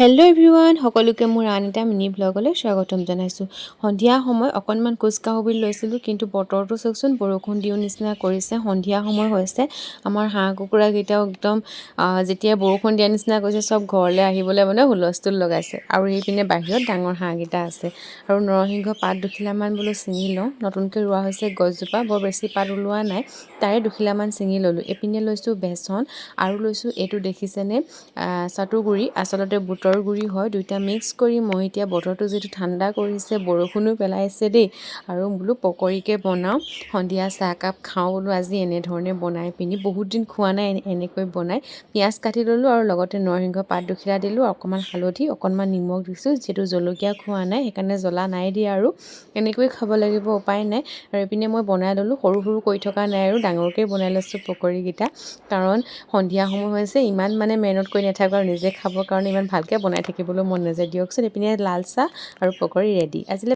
Hello everyone সকলোকে মোৰ আন এটা মিনি ব্লগলৈ স্বাগতম জনাইছোঁ। সন্ধিয়া সময় অকণমান খোজকাঢ়োঁ বুলি লৈছিলোঁ কিন্তু বতৰটো চাওকচোন বৰষুণ দিওঁ নিচিনা কৰিছে সন্ধিয়া সময় হৈছে। আমাৰ হাঁহ কুকুৰাকেইটাও একদম যেতিয়া বৰষুণ দিয়া নিচিনা কৰিছে চব ঘৰলৈ আহিবলৈ মানে হুলস্থুল লগাইছে। আৰু এইপিনে বাহিৰত ডাঙৰ হাঁহকেইটা আছে। আৰু নৰসিংহ পাত দুখিলামান বোলো ছিঙি লওঁ। নতুনকৈ ৰোৱা হৈছে গছজোপা বৰ বেছি পাত ওলোৱা নাই। তাৰে দুখিলামান ছিঙি ল'লোঁ। এইপিনে লৈছোঁ বেচন আৰু লৈছোঁ এইটো দেখিছেনে? চাটুগুৰি আচলতে বুটৰ গুৰি হয় দুইটা মিক্স কৰি মই এতিয়া বতৰটো যিটো ঠাণ্ডা কৰিছে বৰষুণো পেলাইছে দেই। আৰু বোলো পকৰীকে বনাওঁ সন্ধিয়া চাহকাপ খাওঁ বোলো আজি এনেধৰণে বনাই পিনি বহুত দিন খোৱা নাই এনে- এনেকৈ বনাই। পিঁয়াজ কাটি ল'লোঁ আৰু লগতে নৰসিংহ পাত দুখিলা দিলোঁ অকণমান হালধি অকণমান নিমখ দিছোঁ যিহেতু জলকীয়া খোৱা নাই সেইকাৰণে জ্বলা নাই দিয়া আৰু এনেকৈ খাব লাগিব উপায় নাই। আৰু এইপিনে মই বনাই ল'লোঁ সৰু সৰু কৰি থকা নাই আৰু ডাঙৰকৈ বনাই লৈছোঁ পকৰীকেইটা। কাৰণ সন্ধিয়া সময় হৈছে ইমান মানে মেহনত কৰি নাথাকোঁ আৰু নিজে খাবৰ কাৰণে ইমান ভালকৈ বনাই থাকিবলৈ মন নাযায়। দিয়কচোন এইপিনে লাল চাহ আৰু পকৰী ৰেডি আজিলৈ